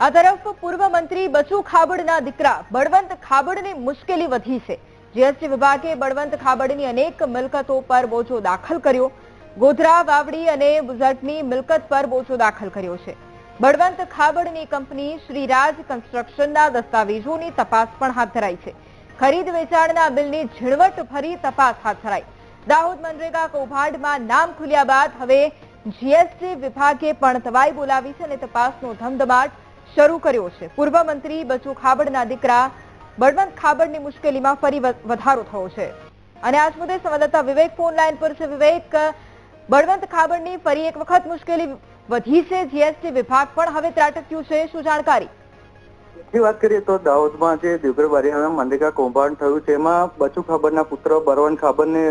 આ તરફ પૂર્વ મંત્રી બચુ ખાબડના દીકરા બળવંત ખાબડની મુશ્કેલી વધી છે. જીએસટી વિભાગે બળવંત ખાબડની અનેક મિલકતો પર બોજો દાખલ કર્યો. ગોધરા, વાવડી અને બુઝટની મિલકત પર બોજો દાખલ કર્યો છે. બળવંત ખાબડની કંપની શ્રીરાજ કન્સ્ટ્રક્શનના દસ્તાવેજોની તપાસ પણ હાથ ધરાઈ છે. ખરીદ વેચાણના બિલની ઝીણવટ ભરી તપાસ હાથ ધરાઈ. દાહોદ મનરેગા કૌભાંડમાં નામ ખુલ્યા બાદ હવે જીએસટી વિભાગે પણ તવાઈ બોલાવી છે અને તપાસનો ધમધમાટ શરૂ કર્યો છે. પૂર્વ મંત્રી બચુ ખાબડના દીકરા બળવંત ખાબડની મુશ્કેલીમાં ફરી વધારો થયો છે. અને આજ મુદ્દે સંવાદદાતા વિવેક ફોન લાઈન પર છે. વિવેક, બળવંત ખાબડની ફરી એક વખત મુશ્કેલી વધી છે. જીએસટી વિભાગ પણ હવે ત્રાટક્યું છે. શું જાણકારી? ની વાત કરીએ તો દાહોદમાં જે દિવગર બારિયાના કૌભાંડ થયું છે એમાં બચુ ખાબરના પુત્ર બરવન ખાબરને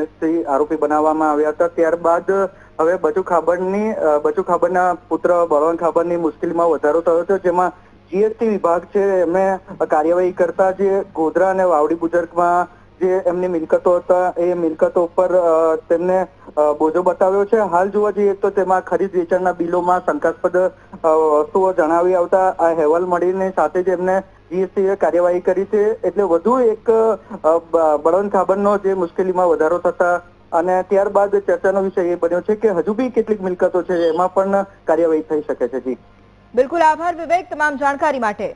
આરોપી બનાવવામાં આવ્યા હતા. ત્યારબાદ હવે બચુ ખાબરની અ, બચુ ખાબરના પુત્ર બરવન ખાબરની મુશ્કેલીમાં વધારો થયો છે જેમાં જીએસટી વિભાગ છે એમને કાર્યવાહી કરતા જે ગોધરા અને વાવડી બુજર્ગમાં જે એમની મિલકતો હતા એ મિલકતો ઉપર તેમને બોજો બતાવ્યો છે. હાલ જોવા જઈએ તો તેમાં ખરીદ વેચાણના બિલોમાં શંકાસ્પદ વસ્તુઓ જણાવી આવતા આ અહેવાલ મળીને સાથે જ એમને જીએસટીએ કાર્યવાહી કરી છે. એટલે વધુ એક બળવંત ખાબરનો જે મુશ્કેલીમાં વધારો થતા અને ત્યારબાદ ચર્ચાનો વિષય એ બન્યો છે કે હજુ બી કેટલીક મિલકતો છે એમાં પણ કાર્યવાહી થઈ શકે છે. જી. બિલકુલ આભાર વિવેક તમામ જાણકારી માટે.